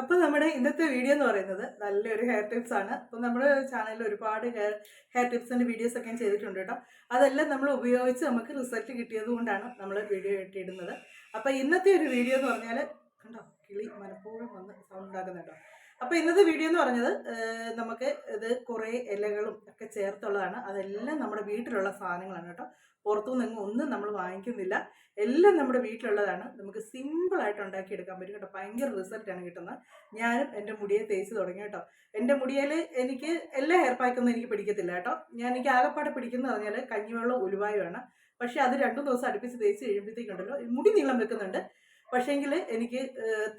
അപ്പൊ നമ്മുടെ ഇന്നത്തെ വീഡിയോ എന്ന് പറയുന്നത് നല്ലൊരു ഹെയർ ടിപ്സ് ആണ്. അപ്പൊ നമ്മുടെ ചാനലിൽ ഒരുപാട് ഹെയർ ഹെയർ ടിപ്സിന്റെ വീഡിയോസ് ഒക്കെ ചെയ്തിട്ടുണ്ട് കേട്ടോ. അതെല്ലാം നമ്മൾ ഉപയോഗിച്ച് നമുക്ക് റിസൾട്ട് കിട്ടിയത് കൊണ്ടാണ് നമ്മൾ വീഡിയോ ഇട്ടിടുന്നത്. അപ്പൊ ഇന്നത്തെ ഒരു വീഡിയോ എന്ന് പറഞ്ഞാൽ കണ്ടോ കിളി മനഃപൂർവം വന്ന് സൗണ്ട് ഉണ്ടാക്കുന്നുണ്ടോ അപ്പൊ ഇന്നത്തെ വീഡിയോ എന്ന് പറഞ്ഞത് നമുക്ക് ഇത് കുറേ ഇലകളും ഒക്കെ ചേർത്തുള്ളതാണ്. അതെല്ലാം നമ്മുടെ വീട്ടിലുള്ള സാധനങ്ങളാണ് കേട്ടോ. പുറത്തുനിന്ന് ഒന്നും നമ്മൾ വാങ്ങിക്കുന്നില്ല. എല്ലാം നമ്മുടെ വീട്ടിലുള്ളതാണ്. നമുക്ക് സിമ്പിൾ ആയിട്ട് ഉണ്ടാക്കിയെടുക്കാൻ പറ്റും കേട്ടോ. ഭയങ്കര റിസൾട്ടാണ് കിട്ടുന്നത്. ഞാനും എന്റെ മുടിയെ തേച്ച് തുടങ്ങി കേട്ടോ. എന്റെ മുടിയിൽ എനിക്ക് എല്ലാ ഹെയർ പാക്കൊന്നും എനിക്ക് പിടിക്കത്തില്ല കേട്ടോ. ഞാൻ എനിക്ക് ആകെപ്പാടെ പിടിക്കുന്നത് പറഞ്ഞാൽ കഞ്ഞിവെള്ളം ഉലുവായുമാണ്. പക്ഷേ അത് രണ്ടു ദിവസം അടുപ്പിച്ച് തേച്ച് കഴിയുമ്പോഴത്തേക്കുണ്ടല്ലോ മുടി നീളം വെക്കുന്നുണ്ട്. പക്ഷേങ്കിൽ എനിക്ക്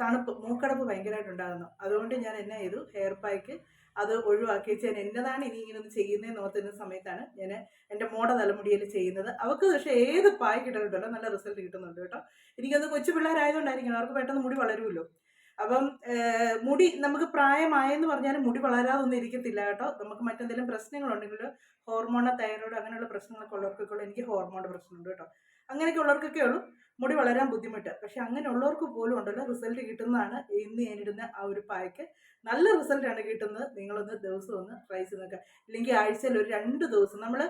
തണുപ്പ് മൂക്കടപ്പ് ഭയങ്കരമായിട്ട് ഉണ്ടാകുന്നു. അതുകൊണ്ട് ഞാൻ എന്നാ ചെയ്തു? ഹെയർ പാക്ക് അത് ഒഴിവാക്കി വെച്ച് ഞാൻ എന്നതാണ് ഇനി ഇങ്ങനെ ചെയ്യുന്നതെന്ന് ഓർത്തുന്ന സമയത്താണ് ഞാൻ എന്റെ മോടെ തലമുടിയിൽ ചെയ്യുന്നത്. അവർക്ക് പക്ഷേ ഏത് പായ് കിട്ടുന്നുണ്ടല്ലോ നല്ല റിസൾട്ട് കിട്ടുന്നുണ്ട് കേട്ടോ. എനിക്കത് കൊച്ചു പിള്ളേരായതുകൊണ്ടായിരിക്കണം. അവർക്ക് പെട്ടെന്ന് മുടി വളരുമല്ലോ. അപ്പം മുടി നമുക്ക് പ്രായമായെന്ന് പറഞ്ഞാലും മുടി വളരാതൊന്നും ഇരിക്കത്തില്ല കേട്ടോ. നമുക്ക് മറ്റെന്തെങ്കിലും പ്രശ്നങ്ങളുണ്ടെങ്കിൽ ഹോർമോണോ തൈറോയ്ഡ് അങ്ങനെയുള്ള പ്രശ്നങ്ങളൊക്കെ ഉള്ളവർക്കൊക്കെ എനിക്ക് ഹോർമോണിന്റെ പ്രശ്നമുണ്ട് കേട്ടോ. അങ്ങനെയൊക്കെ ഉള്ളവർക്കൊക്കെ ഉള്ളൂ. മുടി വളരാൻ ബുദ്ധിമുട്ട്. പക്ഷെ അങ്ങനെ ഉള്ളവർക്ക് പോലും ഉണ്ടല്ലോ റിസൾട്ട് കിട്ടുന്നതാണ്. ഇന്ന് ഞാനിടുന്ന ആ ഒരു പായ്ക്ക്. നല്ല റിസൾട്ടാണ് കിട്ടുന്നത്. നിങ്ങളൊന്ന് ദിവസം ഒന്ന് ട്രൈ ചെയ്ത് നോക്കുക ഇല്ലെങ്കിൽ ആഴ്ചയിൽ ഒരു രണ്ട് ദിവസം നമ്മൾ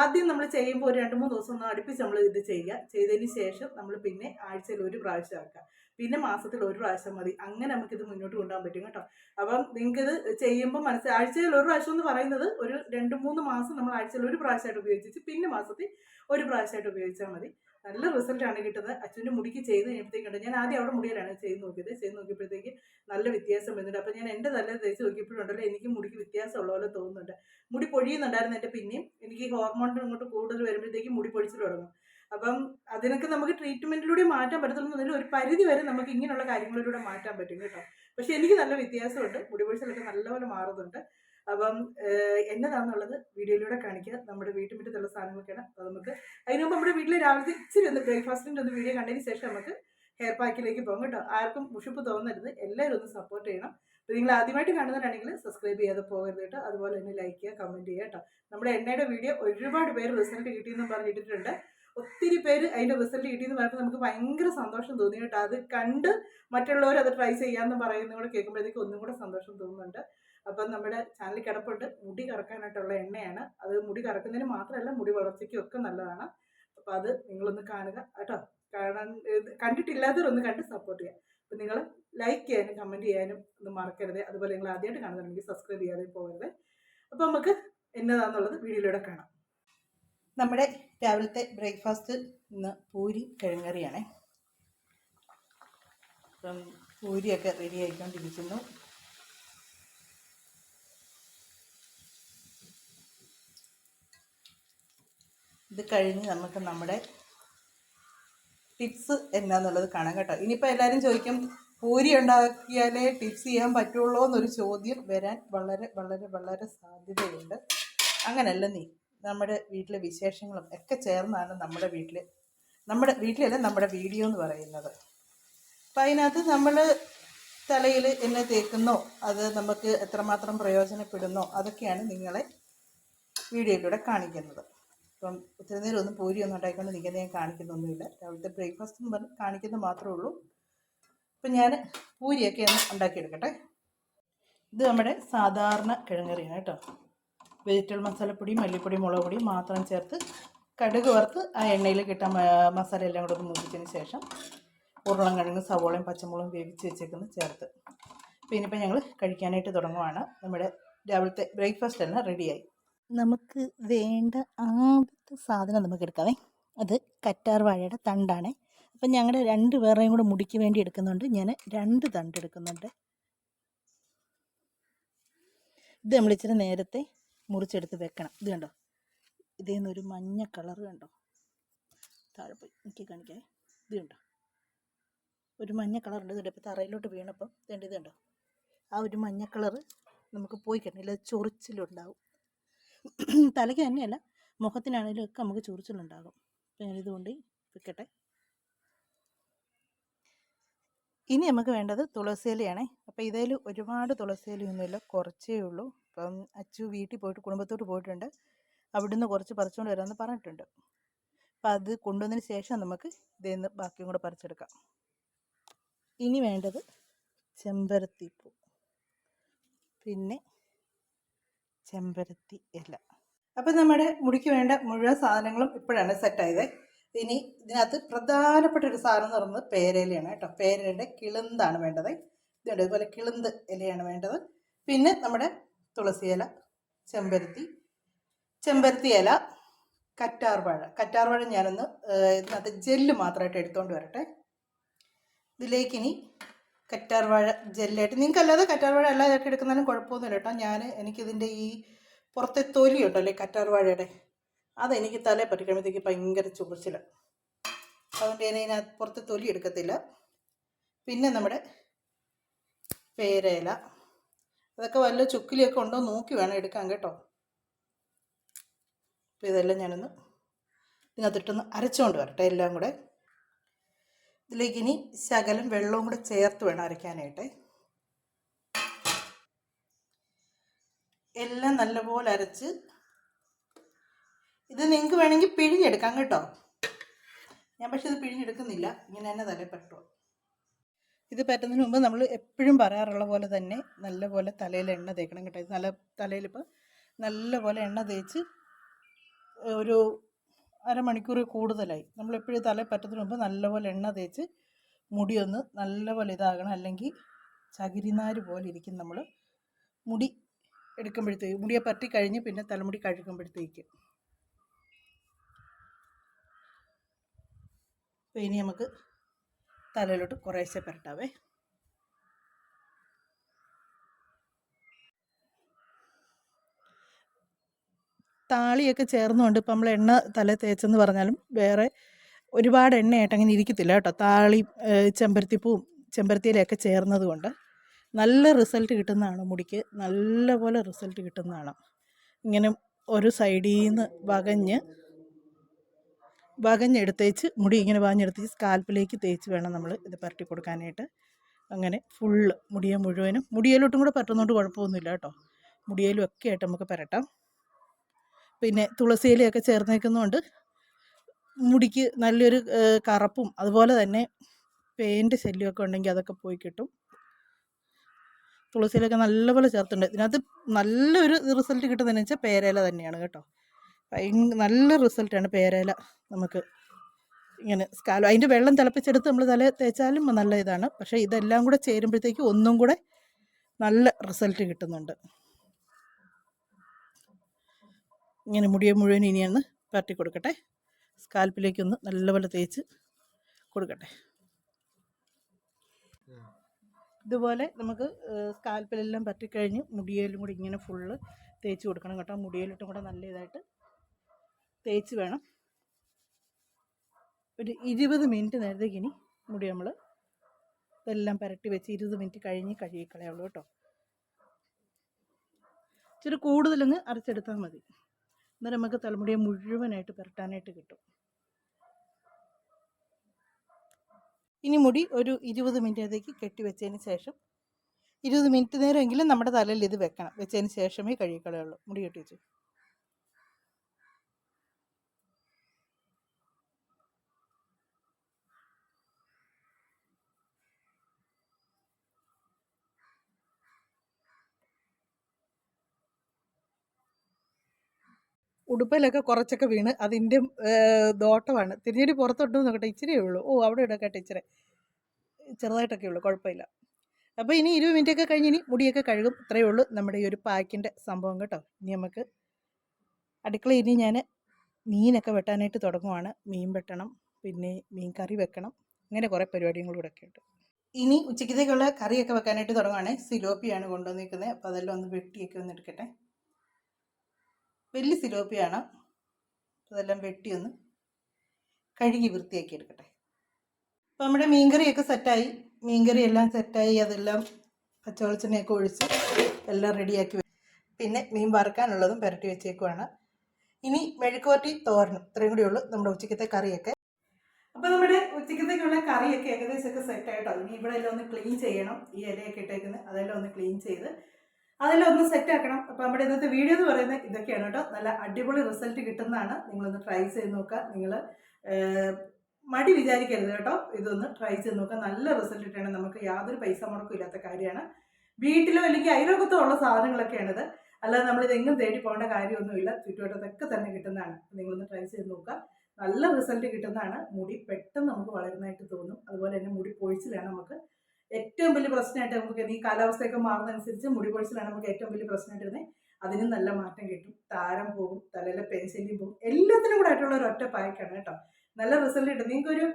ആദ്യം നമ്മൾ ചെയ്യുമ്പോൾ ഒരു രണ്ട് മൂന്ന് ദിവസം ഒന്ന് അടുപ്പിച്ച് നമ്മൾ ഇത് ചെയ്യുക. ചെയ്തതിന് ശേഷം നമ്മൾ പിന്നെ ആഴ്ചയിൽ ഒരു പ്രാവശ്യം ആക്കുക. പിന്നെ മാസത്തിൽ ഒരു പ്രാവശ്യം മതി. അങ്ങനെ നമുക്കിത് മുന്നോട്ട് കൊണ്ടുപോകാൻ പറ്റും കേട്ടോ. അപ്പം ഇത് ചെയ്യുമ്പോൾ മനസ്സിൽ ആഴ്ചയിൽ ഒരു പ്രാവശ്യം എന്ന് പറയുന്നത് ഒരു രണ്ട് മൂന്ന് മാസം നമ്മൾ ആഴ്ചയിൽ ഒരു പ്രാവശ്യമായിട്ട് ഉപയോഗിച്ച് പിന്നെ മാസത്തിൽ ഒരു പ്രാവശ്യമായിട്ട് ഉപയോഗിച്ചാൽ മതി. നല്ല റിസൾട്ടാണ് കിട്ടുന്നത്. അച്ഛന്റെ മുടിക്ക് ചെയ്ത് കഴിഞ്ഞപ്പോഴത്തേക്കുണ്ട് ഞാൻ ആദ്യം അവിടെ മുടിയിലാണ് ചെയ്ത് നോക്കിയത്. ചെയ്ത് നോക്കിയപ്പോഴത്തേക്ക് നല്ല വ്യത്യാസം വരുന്നുണ്ട്. അപ്പോൾ ഞാൻ എന്റെ തല തേച്ച് നോക്കിയപ്പോഴുണ്ടല്ലോ എനിക്ക് മുടിക്ക് വ്യത്യാസം ഉള്ള പോലെ തോന്നുന്നുണ്ട്. മുടി പൊഴിയുന്നുണ്ടായിരുന്നു എന്റെ പിന്നെയും. എനിക്ക് ഹോർമോണിന്റെ ഇങ്ങോട്ട് കൂടുതൽ വരുമ്പോഴത്തേക്കും മുടി പൊഴിച്ചിൽ തുടങ്ങും. അപ്പം അതിനൊക്കെ നമുക്ക് ട്രീറ്റ്മെന്റിലൂടെ മാറ്റാൻ പറ്റത്തുള്ളൂ ഒരു പരിധി വരെ നമുക്ക് ഇങ്ങനെയുള്ള കാര്യങ്ങളിലൂടെ മാറ്റാൻ പറ്റും കേട്ടോ. പക്ഷെ എനിക്ക് നല്ല വ്യത്യാസമുണ്ട്. മുടിപൊഴിച്ചിലൊക്കെ നല്ലപോലെ മാറുന്നുണ്ട്. അപ്പം എന്നതാന്നുള്ളത് വീഡിയോയിലൂടെ കാണിക്കുക നമ്മുടെ വീട്ടുമുറ്റത്തുള്ള സാധനങ്ങളൊക്കെയാണ്. അപ്പോൾ നമുക്ക് അതിന് മുമ്പ് നമ്മുടെ വീട്ടിലെ രാവിലെ ഇച്ചിരി ഒന്ന് ബ്രേക്ക്ഫാസ്റ്റിന്റെ ഒന്ന് വീഡിയോ കണ്ടതിന് ശേഷം നമുക്ക് ഹെയർ പാക്കിലേക്ക് പോകും കേട്ടോ. ആർക്കും മുഷിപ്പ് തോന്നരുത്. എല്ലാവരും ഒന്ന് സപ്പോർട്ട് ചെയ്യണം. അപ്പോൾ നിങ്ങൾ ആദ്യമായിട്ട് കാണുന്നവരാണെങ്കിൽ സബ്സ്ക്രൈബ് ചെയ്യാതെ പോകരുത് കേട്ടോ. അതുപോലെ തന്നെ ലൈക്ക് ചെയ്യുക കമന്റ് ചെയ്യുക കേട്ടോ. നമ്മുടെ എണ്ണയുടെ വീഡിയോ ഒരുപാട് പേര് റിസൾട്ട് കിട്ടിയെന്നും പറഞ്ഞിട്ടിട്ടുണ്ട് ഒത്തിരി പേര് അതിന്റെ റിസൾട്ട് കിട്ടിയെന്ന് പറഞ്ഞപ്പോൾ നമുക്ക് ഭയങ്കര സന്തോഷം തോന്നി കേട്ടോ. അത് കണ്ട് മറ്റുള്ളവർ അത് ട്രൈ ചെയ്യാമെന്ന് പറയുന്നത് കൂടെ കേൾക്കുമ്പോഴത്തേക്ക് ഒന്നും കൂടെ സന്തോഷം തോന്നുന്നുണ്ട്. അപ്പം നമ്മുടെ ചാനലിൽ കിടപ്പുണ്ട്. മുടി കറക്കാനായിട്ടുള്ള എണ്ണയാണ്. അത് മുടി കറക്കുന്നതിന് മാത്രമല്ല മുടി വളർച്ചയ്ക്കും ഒക്കെ നല്ലതാണ്. അപ്പം അത് നിങ്ങളൊന്ന് കാണുക കേട്ടോ. കാണാൻ കണ്ടിട്ടില്ലാത്തവരൊന്ന് കണ്ട് സപ്പോർട്ട് ചെയ്യുക അപ്പം നിങ്ങൾ ലൈക്ക് ചെയ്യാനും കമന്റ് ചെയ്യാനും ഒന്നും മറക്കരുത്. അതുപോലെ നിങ്ങൾ ആദ്യമായിട്ട് കാണുന്നുണ്ടെങ്കിൽ സബ്സ്ക്രൈബ് ചെയ്യാതെ പോകരുത്. അപ്പം നമുക്ക് എന്നതാണെന്നുള്ളത് വീഡിയോയിലൂടെ കാണാം. നമ്മുടെ രാവിലത്തെ ബ്രേക്ക്ഫാസ്റ്റ് ഇന്ന് പൂരി കിഴങ്ങറിയാണേ. അപ്പം പൂരിയൊക്കെ റെഡി ആയിക്കൊണ്ടിരിക്കുന്നു. ഇത് കഴിഞ്ഞ് നമുക്ക് നമ്മുടെ ടിപ്സ് എന്നാന്നുള്ളത് കാണാം കേട്ടോ. ഇനിയിപ്പോൾ എല്ലാവരും ചോദിക്കും പൂരി ഉണ്ടാക്കിയാലേ ടിപ്സ് ചെയ്യാൻ പറ്റുള്ളൂ എന്നൊരു ചോദ്യം വരാൻ വളരെ വളരെ വളരെ സാധ്യതയുണ്ട്. അങ്ങനല്ല നീ. നമ്മുടെ വീട്ടിലെ വിശേഷങ്ങളും ഒക്കെ ചേർന്നാണ് നമ്മുടെ വീട്ടിൽ നമ്മുടെ വീട്ടിലല്ല നമ്മുടെ വീഡിയോ എന്ന് പറയുന്നത്. അപ്പം അതിനകത്ത് നമ്മൾ തലയിൽ എന്നെ തേക്കുന്നോ അത് നമുക്ക് എത്രമാത്രം പ്രയോജനപ്പെടുന്നോ അതൊക്കെയാണ് നിങ്ങളെ വീഡിയോയിലൂടെ കാണിക്കുന്നത്. അപ്പം ഒത്തിരി നേരം ഒന്നും പൂരി ഒന്നും ഉണ്ടായിക്കൊണ്ട് നിൽക്കുന്നത് ഞാൻ കാണിക്കുന്നൊന്നുമില്ല. രാവിലത്തെ ബ്രേക്ക്ഫാസ്റ്റ് പറഞ്ഞ് കാണിക്കുന്നത് മാത്രമേ ഉള്ളൂ. അപ്പം ഞാൻ പൂരിയൊക്കെ ഒന്ന് ഉണ്ടാക്കിയെടുക്കട്ടെ. ഇത് നമ്മുടെ സാധാരണ കിഴങ്ങറിയാണ് കേട്ടോ. വെജിറ്റബിൾ മസാലപ്പൊടി മല്ലിപ്പൊടി മുളക് പൊടി മാത്രം ചേർത്ത് കടുക് വറുത്ത് ആ എണ്ണയിൽ കിട്ടാൻ മസാല എല്ലാം കൂടെ ഒന്ന് മൂപ്പിച്ചതിന് ശേഷം ഉരുളം കിഴങ്ങ് സവോളയും പച്ചമുളകും വേവിച്ച് വെച്ചേക്കുന്നത് ചേർത്ത്. അപ്പോൾ ഇനിയിപ്പോൾ ഞങ്ങൾ കഴിക്കാനായിട്ട് തുടങ്ങുവാണ്. നമ്മുടെ രാവിലത്തെ ബ്രേക്ക്ഫാസ്റ്റ് എല്ലാം റെഡിയായി. നമുക്ക് വേണ്ട ആദ്യത്തെ സാധനം നമുക്ക് എടുക്കാവേ. അത് കറ്റാർ വാഴയുടെ തണ്ടാണ്. അപ്പം ഞങ്ങളുടെ രണ്ട് പേരുടെയും കൂടെ മുടിക്ക് വേണ്ടി എടുക്കുന്നുണ്ട്. ഞാൻ രണ്ട് തണ്ട് എടുക്കുന്നുണ്ട്. ഇത് നമ്മൾ ഇച്ചിരി നേരത്തെ മുറിച്ചെടുത്ത് വെക്കണം. ഇത് കണ്ടോ? ഇതിൽ നിന്നൊരു മഞ്ഞ കളർ കണ്ടോ? താഴെ പോയി. എനിക്ക് കാണിക്കാം. ഇത് കണ്ടോ? ഒരു മഞ്ഞ കളറുണ്ട്. ഇതുണ്ട് ഇപ്പോൾ തറയിലോട്ട് വീണപ്പം ഇതുണ്ട് ഇത് കണ്ടോ? ആ ഒരു മഞ്ഞ കളർ നമുക്ക് പോയി കിട്ടണില്ല ചൊറിച്ചിലുണ്ടാവും. തലയ്ക്ക് തന്നെയല്ല മുഖത്തിനാണെങ്കിലും ഒക്കെ നമുക്ക് ചൊറിച്ചിലുണ്ടാകും. അപ്പം ഞാനിതുകൊണ്ട് വെക്കട്ടെ. ഇനി നമുക്ക് വേണ്ടത് തുളസിയിലയാണേ അപ്പോൾ ഇതിൽ ഒരുപാട് തുളസിയിലയൊന്നുമില്ല കുറച്ചേ ഉള്ളൂ. അപ്പം അച്ചു വീട്ടിൽ പോയിട്ട് കുടുംബത്തോട്ട് പോയിട്ടുണ്ട്. അവിടുന്ന് കുറച്ച് പറിച്ചുകൊണ്ട് വരാമെന്ന് പറഞ്ഞിട്ടുണ്ട്. അപ്പം അത് കൊണ്ടുവന്നതിന് ശേഷം നമുക്ക് ഇതിൽ നിന്ന് ബാക്കിയും കൂടെ പറിച്ചെടുക്കാം. ഇനി വേണ്ടത് ചെമ്പരത്തിപ്പൂ പിന്നെ ചെമ്പരത്തി ഇല. അപ്പം നമ്മുടെ മുടിക്ക് വേണ്ട മുഴുവൻ സാധനങ്ങളും ഇപ്പോഴാണ് സെറ്റായത്. ഇനി ഇതിനകത്ത് പ്രധാനപ്പെട്ട ഒരു സാധനം എന്ന് പറയുന്നത് പേരയിലയാണ് കേട്ടോ. പേരയുടെ കിളുന്താണ് വേണ്ടത്. ഇതുണ്ട്. ഇതുപോലെ കിളുന്ത് ഇലയാണ് വേണ്ടത്. പിന്നെ നമ്മുടെ തുളസി ഇല ചെമ്പരത്തി ചെമ്പരത്തി ഇല കറ്റാർവാഴ. കറ്റാർവാഴ ഞാനൊന്ന് ഇതിനകത്ത് ജെല്ല് മാത്രമായിട്ട് എടുത്തുകൊണ്ട് വരട്ടെ. ഇതിലേക്ക് ഇനി കറ്റാർവാഴ ജെല്ലായിട്ട് നിങ്ങൾക്ക് അല്ലാതെ കറ്റാർവാഴ അല്ലാതായിട്ട് എടുക്കുന്നാലും കുഴപ്പമൊന്നുമില്ല കേട്ടോ. ഞാൻ എനിക്കിതിന്റെ ഈ പുറത്തെ തൊലി ഉണ്ടല്ലേ കറ്റാർവാഴയുടെ? അതെനിക്ക് തലേ പറ്റിക്കുമ്പോഴത്തേക്ക് ഭയങ്കര ചൊറിച്ചിൽ അതുകൊണ്ട് ഞാൻ ഇതിനകത്ത് പുറത്ത് തൊലി എടുക്കത്തില്ല. പിന്നെ നമ്മുടെ പേരയില. അതൊക്കെ വല്ല ചുക്കിലിയൊക്കെ ഉണ്ടോ നോക്കി വേണം എടുക്കാൻ കേട്ടോ. അപ്പോൾ ഇതെല്ലാം ഞാനൊന്ന് ഇതിനകത്തിട്ടൊന്ന് അരച്ചുകൊണ്ട് വരട്ടെ എല്ലാം കൂടെ. ഇതിലേക്ക് ഇനി ശകലം വെള്ളവും കൂടെ ചേർത്ത് വേണം അരയ്ക്കാനായിട്ട്. എല്ലാം നല്ലപോലെ അരച്ച് ഇത് നിങ്ങൾക്ക് വേണമെങ്കിൽ പിഴിഞ്ഞെടുക്കാം കേട്ടോ. ഞാൻ പക്ഷെ ഇത് പിഴിഞ്ഞെടുക്കുന്നില്ല. ഇങ്ങനെ തന്നെ തലയിൽ പറ്റുമോ ഇത് പറ്റുന്നതിന് മുമ്പ് നമ്മൾ എപ്പോഴും പറയാറുള്ള പോലെ തന്നെ നല്ലപോലെ തലയിൽ എണ്ണ തേക്കണം കേട്ടോ. നല്ല തലയിലിപ്പോൾ നല്ലപോലെ എണ്ണ തേച്ച് ഒരു അരമണിക്കൂർ കൂടുതലായി. നമ്മൾ എപ്പോഴും തല പറ്റുന്നതിന് മുമ്പ് നല്ലപോലെ എണ്ണ തേച്ച് മുടിയൊന്ന് നല്ലപോലെ ഇതാകണം. അല്ലെങ്കിൽ ചകിരിനാര് പോലെ ഇരിക്കും നമ്മൾ. മുടി എടുക്കുമ്പോഴത്തേക്ക് മുടിയെ പറ്റി കഴിഞ്ഞ് പിന്നെ തലമുടി കഴുകുമ്പോഴത്തേക്ക്. അപ്പോൾ ഇനി നമുക്ക് തലയിലോട്ട് കുറേശ്ശെ പുരട്ടാവേ. താളിയൊക്കെ ചേർന്നുകൊണ്ട് ഇപ്പം നമ്മൾ എണ്ണ തല തേച്ചെന്ന് പറഞ്ഞാലും വേറെ ഒരുപാട് എണ്ണയായിട്ട് അങ്ങനെ ഇരിക്കത്തില്ല കേട്ടോ. താളി ചെമ്പരത്തിപ്പൂവും ചെമ്പരത്തിയിലൊക്കെ ചേർന്നത് കൊണ്ട് നല്ല റിസൾട്ട് കിട്ടുന്നതാണ് മുടിക്ക്? നല്ല പോലെ റിസൾട്ട് കിട്ടുന്നതാണ് ഇങ്ങനെ ഒരു സൈഡിൽ നിന്ന് വകഞ്ഞ് വകഞ്ഞെടുത്തേച്ച് മുടി ഇങ്ങനെ വകഞ്ഞെടുത്തേച്ച് സ്കാൽപ്പിലേക്ക് തേച്ച് വേണം നമ്മൾ ഇത് പരട്ടി കൊടുക്കാനായിട്ട്. അങ്ങനെ ഫുള്ള് മുടിയെ മുഴുവനും മുടിയേലോട്ടും കൂടെ പറ്റുന്നതുകൊണ്ട് കുഴപ്പമൊന്നുമില്ല കേട്ടോ. മുടിയേലും ഒക്കെ ആയിട്ട് നമുക്ക് പരട്ടാം. പിന്നെ തുളസിയിലയൊക്കെ ചേർന്നേക്കുന്നതുകൊണ്ട് മുടിക്ക് നല്ലൊരു കറുപ്പും അതുപോലെ തന്നെ പേന്റെ ശല്യമൊക്കെ ഉണ്ടെങ്കിൽ അതൊക്കെ പോയി കിട്ടും. തുളസിയിലൊക്കെ നല്ലപോലെ ചേർത്തിട്ടുണ്ട്. ഇതിനകത്ത് നല്ലൊരു റിസൾട്ട് കിട്ടുന്നതെന്ന് വെച്ചാൽ പേരയില തന്നെയാണ് കേട്ടോ. ഭയങ്കര നല്ല റിസൾട്ടാണ് പേരയില നമുക്ക്. ഇങ്ങനെ സ്കാലോ അതിന്റെ വെള്ളം തിളപ്പിച്ചെടുത്ത് നമ്മൾ തല തേച്ചാലും നല്ല ഇതാണ്. പക്ഷേ ഇതെല്ലാം കൂടെ ചേരുമ്പോഴത്തേക്ക് ഒന്നും കൂടെ നല്ല റിസൾട്ട് കിട്ടുന്നുണ്ട്. ഇങ്ങനെ മുടിയെ മുഴുവൻ ഇനിയൊന്ന് പരട്ടി കൊടുക്കട്ടെ. സ്കാൽപ്പിലേക്കൊന്ന് നല്ലപോലെ തേച്ച് കൊടുക്കട്ടെ. ഇതുപോലെ നമുക്ക് സ്കാൽപ്പിലെല്ലാം പറ്റിക്കഴിഞ്ഞ് മുടിയേലും കൂടി ഇങ്ങനെ ഫുള്ള് തേച്ച് കൊടുക്കണം കേട്ടോ. മുടിയിലിട്ടും കൂടെ നല്ല ഇതായിട്ട് തേച്ച് വേണം. ഒരു ഇരുപത് മിനിറ്റ് നേരത്തേക്ക് ഇനി മുടി നമ്മൾ ഇതെല്ലാം പുരട്ടി വെച്ച് ഇരുപത് മിനിറ്റ് കഴിഞ്ഞ് കഴുകിക്കളയുള്ളൂ കേട്ടോ. ഇച്ചിരി കൂടുതലങ്ങ് അരച്ചെടുത്താൽ മതി. അന്നേരം നമുക്ക് തലമുടിയെ മുഴുവനായിട്ട് പുരട്ടാനായിട്ട് കിട്ടും. ഇനി മുടി ഒരു ഇരുപത് മിനിറ്റത്തേക്ക് കെട്ടി വെച്ചതിന് ശേഷം ഇരുപത് മിനിറ്റ് നേരമെങ്കിലും നമ്മുടെ തലയിൽ ഇത് വെക്കണം. വെച്ചതിന് ശേഷമേ കഴുകിക്കളയുള്ളൂ. മുടി കെട്ടി വെച്ചു. ഉടുപ്പിലൊക്കെ കുറച്ചൊക്കെ വീണ് അതിന്റെ ദോട്ടമാണ് തിരിഞ്ഞടി പുറത്തോട്ട് നോക്കട്ടെ ഇച്ചിരിയേ ഉള്ളൂ. ഓ അവിടെ ഇടക്കട്ടെ ഇച്ചിരി. ചെറുതായിട്ടൊക്കെ ഉള്ളൂ കുഴപ്പമില്ല. അപ്പോൾ ഇനി ഇരുപത് മിനിറ്റ് ഒക്കെ കഴിഞ്ഞ് ഇനി മുടിയൊക്കെ കഴുകും. ഇത്രയേ ഉള്ളൂ നമ്മുടെ ഈ ഒരു പാക്കിന്റെ സംഭവം കേട്ടോ. ഇനി നമുക്ക് അടുക്കള ഇനി ഞാൻ മീനൊക്കെ വെട്ടാനായിട്ട് തുടങ്ങുവാണ്. മീൻ വെട്ടണം പിന്നെ മീൻ കറി വെക്കണം. അങ്ങനെ കുറേ പരിപാടിയും കൂടെ ഒക്കെ ഉണ്ട്. ഇനി ഉച്ചക്കത്തേക്കുള്ള കറിയൊക്കെ വെക്കാനായിട്ട് തുടങ്ങുവാണ്. സിലോപ്പിയാണ് കൊണ്ടുവന്നിരിക്കുന്നത്. അപ്പോൾ അതെല്ലാം ഒന്ന് വെട്ടിയൊക്കെ ഒന്ന് എടുക്കട്ടെ. വലിയ സിലോപ്പിയാണ് അതെല്ലാം വെട്ടി ഒന്ന് കഴുകി വൃത്തിയാക്കി എടുക്കട്ടെ. അപ്പോൾ നമ്മുടെ മീൻകറിയൊക്കെ സെറ്റായി. മീൻകറി എല്ലാം സെറ്റായി. അതെല്ലാം പച്ചവെളിച്ചെണ്ണയൊക്കെ ഒഴിച്ച് എല്ലാം റെഡിയാക്കി പിന്നെ മീൻ വറുക്കാനുള്ളതും പുരട്ടി വെച്ചേക്കുവാണ്. ഇനി മെഴുക്കുവരട്ടി തോരണം ഇത്രയും കൂടി ഉള്ളൂ നമ്മുടെ ഉച്ചക്കത്തെ കറിയൊക്കെ. അപ്പോൾ നമ്മുടെ ഉച്ചക്കത്തേക്കുള്ള കറിയൊക്കെ ഏകദേശമൊക്കെ സെറ്റായിട്ടോ? ഇനി ഇവിടെ എല്ലാം ഒന്ന് ക്ലീൻ ചെയ്യണം. ഈ ഇലയൊക്കെ ഇട്ടേക്കുന്നത്. അതെല്ലാം ഒന്ന് ക്ലീൻ ചെയ്ത് അതെല്ലാം ഒന്ന് സെറ്റ് ആക്കണം. അപ്പോൾ നമ്മുടെ ഇന്നത്തെ വീഡിയോ എന്ന് പറയുന്നത് ഇതൊക്കെയാണ് കേട്ടോ. നല്ല അടിപൊളി റിസൾട്ട് കിട്ടുന്നതാണ്. നിങ്ങളൊന്ന് ട്രൈ ചെയ്ത് നോക്കുക. നിങ്ങൾ മടി വിചാരിക്കരുത് കേട്ടോ. ഇതൊന്ന് ട്രൈ ചെയ്ത് നോക്കുക. നല്ല റിസൾട്ട് കിട്ടുകയാണ്. നമുക്ക് യാതൊരു പൈസ മുടക്കും ഇല്ലാത്ത കാര്യമാണ്. വീട്ടിലോ അല്ലെങ്കിൽ അയലോകത്തോ ഉള്ള സാധനങ്ങളൊക്കെയാണിത്. അല്ലാതെ നമ്മളിത് എങ്ങും തേടി പോകേണ്ട കാര്യമൊന്നുമില്ല. ചുറ്റുവട്ടത്തൊക്കെ തന്നെ കിട്ടുന്നതാണ്. നിങ്ങളൊന്ന് ട്രൈ ചെയ്ത് നോക്കുക. നല്ല റിസൾട്ട് കിട്ടുന്നതാണ്. മുടി പെട്ടെന്ന് നമുക്ക് വളരുന്നതായിട്ട് തോന്നും. അതുപോലെ തന്നെ മുടി പൊഴിച്ചിലാണ് നമുക്ക് ഏറ്റവും വലിയ പ്രശ്നമായിട്ട് നമുക്ക് ഈ കാലാവസ്ഥയൊക്കെ മാറുന്നതനുസരിച്ച് മുടി പൊഴിച്ചിലാണ് നമുക്ക് ഏറ്റവും വലിയ പ്രശ്നമായിട്ട് വരുന്നത് അതിനും നല്ല മാറ്റം കിട്ടും. താരം പോകും തലയിലെ പെൻസിലും പോകും എല്ലാത്തിനും കൂടെ ആയിട്ടുള്ള ഒരു ഒറ്റ പായ്ക്കാണ് കേട്ടോ. നല്ല റിസൾട്ട് കിട്ടും. നിങ്ങൾക്ക് ഒരു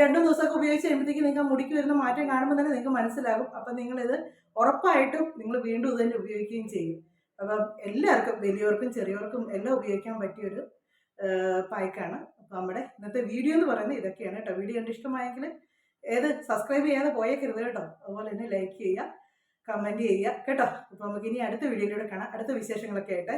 രണ്ടു ദിവസമൊക്കെ ഉപയോഗിച്ച് കഴിയുമ്പോഴത്തേക്ക് നിങ്ങൾക്ക് മുടിക്ക് വരുന്ന മാറ്റം കാണുമ്പോൾ തന്നെ നിങ്ങൾക്ക് മനസ്സിലാകും. അപ്പം നിങ്ങളിത് ഉറപ്പായിട്ടും നിങ്ങൾ വീണ്ടും ഇത് തന്നെ ഉപയോഗിക്കുകയും ചെയ്യും. അപ്പം എല്ലാവർക്കും വലിയവർക്കും ചെറിയവർക്കും എല്ലാം ഉപയോഗിക്കാൻ പറ്റിയൊരു പായ്ക്കാണ്. അപ്പം നമ്മുടെ ഇന്നത്തെ വീഡിയോ എന്ന് പറയുന്നത് ഇതൊക്കെയാണ് കേട്ടോ. വീഡിയോ കണ്ട് ഇഷ്ടമായെങ്കിൽ ഏത് സബ്സ്ക്രൈബ് ചെയ്യാതെ പോയേക്കരുത് കേട്ടോ. അതുപോലെ തന്നെ ലൈക്ക് ചെയ്യുക കമന്റ് ചെയ്യുക. കേട്ടോ? അപ്പോൾ നമുക്ക് ഇനി അടുത്ത വീഡിയോയിലൂടെ കാണാം. അടുത്ത വിശേഷങ്ങളൊക്കെ ആയിട്ട്.